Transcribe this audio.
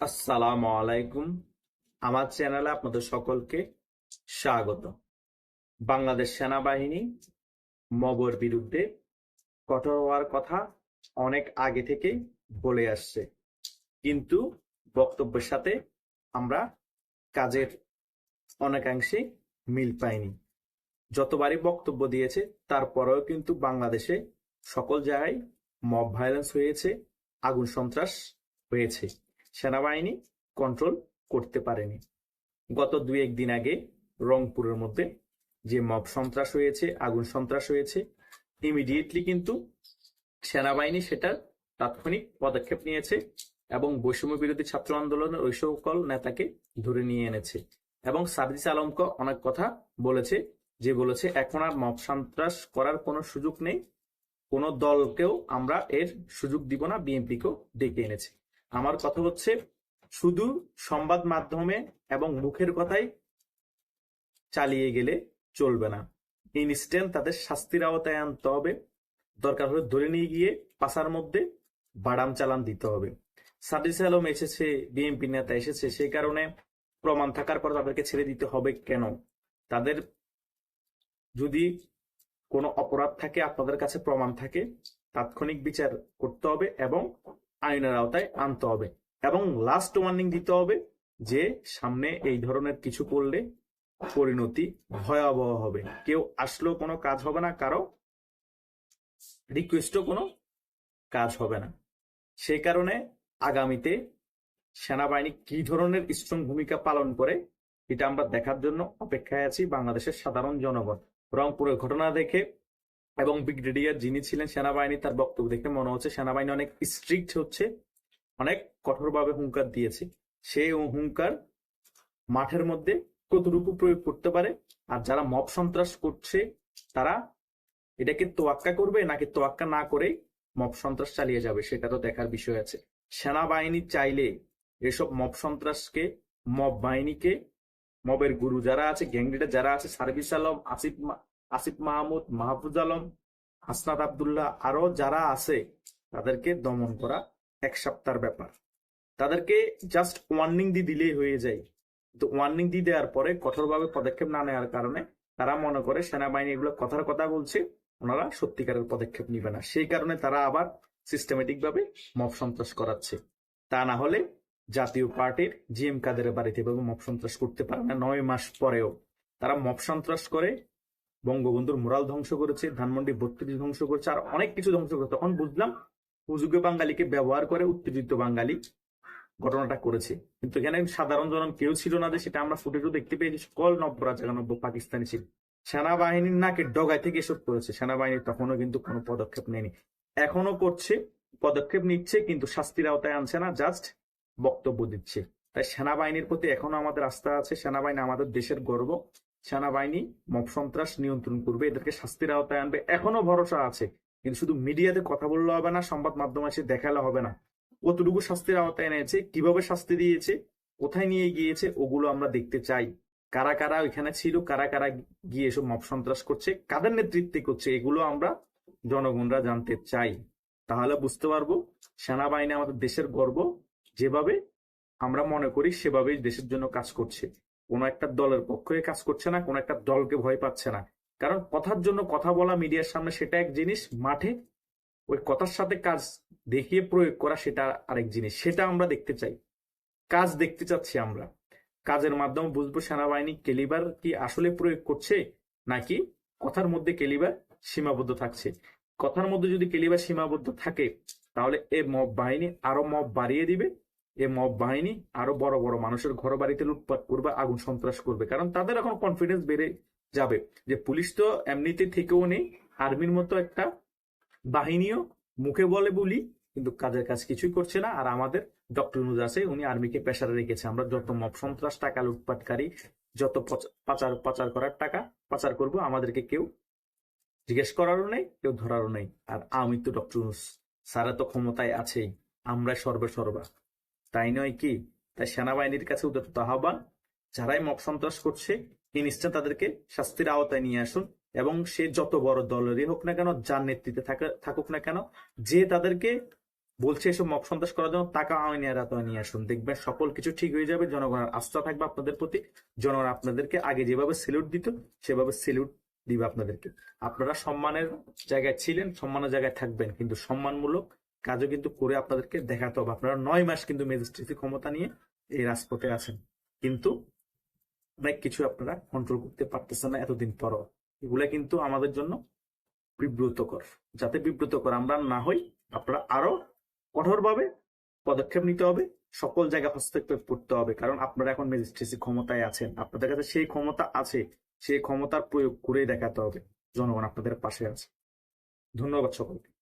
আসসালামু আলাইকুম। আমার চ্যানেলে আপনাদের সকলকে স্বাগত। বাংলাদেশ সেনাবাহিনী মবর বিরুদ্ধে কঠোর হওয়ার কথা অনেক আগে থেকে বলে আসছে। কিন্তু বক্তব্যের সাথে আমরা কাজের অনেকাংশে মিল পাইনি। যতবারই বক্তব্য দিয়েছে, তারপরেও কিন্তু বাংলাদেশে সকল জায়গায় মব ভায়োলেন্স হয়েছে, আগুন সন্ত্রাস হয়েছে। সেনাবাহিনী কন্ট্রোল করতে পারেনি। গত দুই একদিন আগে রংপুরের মধ্যে যে মব সন্ত্রাস হয়েছে, আগুন সন্ত্রাস হয়েছে ইমিডিয়েটলি কিন্তু সেনাবাহিনী সেটার তাৎক্ষণিক পদক্ষেপ নিয়েছে এবং বৈষম্য বিরোধী ছাত্র আন্দোলনের ওই সকল নেতাকে ধরে নিয়ে এনেছে এবং সার্জিস আলমকে অনেক কথা বলেছে, যে বলেছে, এখন আর মব সন্ত্রাস করার কোনো সুযোগ নেই। কোনো দলকেও আমরা এর সুযোগ দিব না, বিএনপিকেও ডেকে এনেছে। আমার কথা হচ্ছে, শুধু সংবাদ মাধ্যমে এবং মুখের কথাই চালিয়ে গেলে চলবে না। ইনস্ট্যান্ট তাদের শাস্তির আওতায় আনতে হবে। দরকার হলে ধরে নিয়ে গিয়ে পাশার মধ্যে বাড়াম চালান দিতে হবে। সাদিস আলম এসেছে, বিএনপি নেতা এসেছে সেই কারণে প্রমাণ থাকার পর তাদেরকে ছেড়ে দিতে হবে কেন? তাদের যদি কোনো অপরাধ থাকে, আপনাদের কাছে প্রমাণ থাকে, তাৎক্ষণিক বিচার করতে হবে এবং আইনের আওতায় আনতে হবে এবং লাস্ট ওয়ার্নিং দিতে হবে যে সামনে এই ধরনের কিছু করলে পরিণতি ভয়াবহ হবে। কেউ আসলেও কোনো কাজ হবে না, কারও রিকোয়েস্টও কোনো কাজ হবে না। সেই কারণে আগামীতে সেনাবাহিনী কি ধরনের স্ট্রং ভূমিকা পালন করে, এটা আমরা দেখার জন্য অপেক্ষায় আছি বাংলাদেশের সাধারণ জনগণ। রংপুরের ঘটনা দেখে এবং ব্রিগেডিয়ার যিনি ছিলেন সেনাবাহিনী, তার বক্তব্য দেখে মনে হচ্ছে সেনাবাহিনী অনেক স্ট্রিক্ট হচ্ছে, অনেক কঠোরভাবে হুঙ্কার দিয়েছে। সেই হুঙ্কার মাঠের মধ্যে কতটুকু প্রয়োগ করতে পারে আর যারা মব সন্ত্রাস করছে, তারা এটাকে তোয়াক্কা করবে নাকি তোয়াক্কা না করে মব সন্ত্রাস চালিয়ে যাবে, সেটা তো দেখার বিষয় আছে। সেনাবাহিনী চাইলে এসব মব সন্ত্রাসকে, মব বাহিনীকে, মবের গুরু যারা আছে গ্যাংলিডার যারা আছে, সার্ভিস আলম, আসিফ আসিফ মাহমুদ, মাহফুজ আলম, হাসনাত আবদুল্লাহ আরও যারা আছে, তাদেরকে দমন করা এক সপ্তাহের ব্যাপার। তাদেরকে জাস্ট ওয়ার্নিং দিয়ে দিলেই হয়ে যায়। কিন্তু ওয়ার্নিং দিয়ে দেওয়ার পরে কঠোরভাবে পদক্ষেপ না নেওয়ার কারণে তারা মনে করে সেনাবাহিনী এগুলো কথার কথা বলছে, ওনারা সত্যিকারের পদক্ষেপ নিবে না। সেই কারণে তারা আবার সিস্টেমেটিক ভাবে মব সন্ত্রাস করাচ্ছে। তা না হলে জাতীয় পার্টির জিএম কাদের বাড়িতে এভাবে মব সন্ত্রাস করতে পারে না নয় মাস পরেও। তারা মব সন্ত্রাস করে বঙ্গবন্ধুর মোরাল ধ্বংস করেছে, ধানমন্ডি বত্রিশ ধ্বংস করেছে, আর অনেক কিছু ধ্বংস করেছে। তখন বুঝলাম হুজুগে বাঙালিকে ব্যবহার করে উত্তেজিত বাঙালি ঘটনাটা করেছে। কিন্তু এখানে সাধারণ জন কেউ ছিল না যে সেটা আমরা ফুটেজও দেখতে পেয়েছি। সকল নব্য রাজানব্য পাকিস্তানি ছিল। সেনাবাহিনীর নাকে ডগায় থেকে এসব করেছে। সেনাবাহিনী তখনও কিন্তু কোনো পদক্ষেপ নেয়নি। এখনও করছে, পদক্ষেপ নিচ্ছে, কিন্তু শাস্তির আওতায় আনছে না জাস্ট বক্তব্য দিচ্ছে। তাই সেনাবাহিনীর প্রতি এখনও আমাদের আস্থা আছে। সেনাবাহিনী আমাদের দেশের গর্ব। সেনাবাহিনী মব সন্ত্রাস নিয়ন্ত্রণ করবে, এদেরকে শাস্তির আওতায় আনবে। এখনও ভরসা আছে, কিন্তু শুধু মিডিয়াতে কথা বললে হবে না, সংবাদ মাধ্যমে এসে দেখালে হবে না। কতটুকু শাস্তির আওতায় এনেছে, কীভাবে শাস্তি দিয়েছে, কোথায় নিয়ে গিয়েছে, ওগুলো আমরা দেখতে চাই। কারা কারা ওইখানে ছিল, কারা কারা গিয়ে এসব মব সন্ত্রাস করছে, কাদের নেতৃত্বে করছে, এগুলো আমরা জনগণরা জানতে চাই। তাহলে বুঝতে পারব, সেনাবাহিনী আমাদের দেশের গর্ব, যেভাবে আমরা মনে করি সেভাবেই দেশের জন্য কাজ করছে। কোনো একটা দলের পক্ষে কাজ করছে না, কোনো একটা দলকে ভয় পাচ্ছে না। কারণ কথার জন্য কথা বলা মিডিয়ার সামনে সেটা এক জিনিস, মাঠে ওই কথার সাথে কাজ দেখিয়ে প্রয়োগ করা সেটা আরেক জিনিস, সেটা আমরা দেখতে চাই। কাজ দেখতে চাচ্ছি আমরা। কাজের মাধ্যমে বুঝব সেনাবাহিনী কেলিবার কি আসলে প্রয়োগ করছে, নাকি কথার মধ্যে কেলিবার সীমাবদ্ধ থাকছে। কথার মধ্যে যদি কেলিবার সীমাবদ্ধ থাকে, তাহলে এ মব বাহিনী আরও মব বাড়িয়ে দিবে। এ মব বাহিনী আরও বড় বড় মানুষের ঘর বাড়িতে লুটপাট করবে, আগুন সন্ত্রাস করবে। কারণ তাদের এখন কনফিডেন্স বেড়ে যাবে যে পুলিশ তো এমনিতে থেকেও নেই, আর্মির মতো একটা বাহিনীও মুখে বলে বলি, কিন্তু কাজের কাজ কিছুই করছে না। আর আমাদের ডক্টর নুজ আছে, উনি আর্মিকে পেশারে রেখেছে। আমরা যত মব সন্ত্রাস টাকা, লুটপাটকারী, যত পাচার পাচার করার টাকা পাচার করব, আমাদেরকে কেউ জিজ্ঞেস করারও নেই, কেউ ধরারও নেই। আর আমি তো ডক্টর নুজ সারা তো ক্ষমতায় আছেই আমরা সর্বে সর্বা। তাই নয় কি? তাই সেনাবাহিনীর কাছে উদ্যত আহ্বান, যারাই মব সন্ত্রাস করছে ইনস্ট্যান্ট তাদেরকে শাস্তির আওতায় নিয়ে আসুন এবং সে যত বড় দলেরই হোক না কেন, যার নেতৃত্বে থাকুক না কেন, যে তাদেরকে বলছে এসব মক সন্ত্রাস করার জন্য টাকা আইনি আর নিয়ে আসুন। দেখবেন সকল কিছু ঠিক হয়ে যাবে, জনগণের আস্থা থাকবে আপনাদের প্রতি, জনগণ আপনাদেরকে আগে যেভাবে সেলুট দিত, সেভাবে সেলুট দিবে আপনাদেরকে। আপনারা সম্মানের জায়গায় ছিলেন, সম্মানের জায়গায় থাকবেন, কিন্তু সম্মানমূলক কাজও কিন্তু করে আপনাদেরকে দেখাতে হবে। আপনারা নয় মাস কিন্তু ম্যাজিস্ট্রেসি ক্ষমতা নিয়ে এই রাজপথে আছেন। কিন্তু অনেক কিছু আপনারা কন্ট্রোল করতে পারতেছেন না এতদিন পরও। এগুলা কিন্তু আমাদের জন্য বিব্রতকর। যাতে বিব্রতকর আমরা না হই, আপনারা আরও কঠোরভাবে পদক্ষেপ নিতে হবে, সকল জায়গায় হস্তক্ষেপ করতে হবে। কারণ আপনারা এখন ম্যাজিস্ট্রেসি ক্ষমতায় আছেন। আপনাদের কাছে সেই ক্ষমতা আছে, সেই ক্ষমতার প্রয়োগ করে দেখাতে হবে। জনগণ আপনাদের পাশে আছে। ধন্যবাদ সকলকে।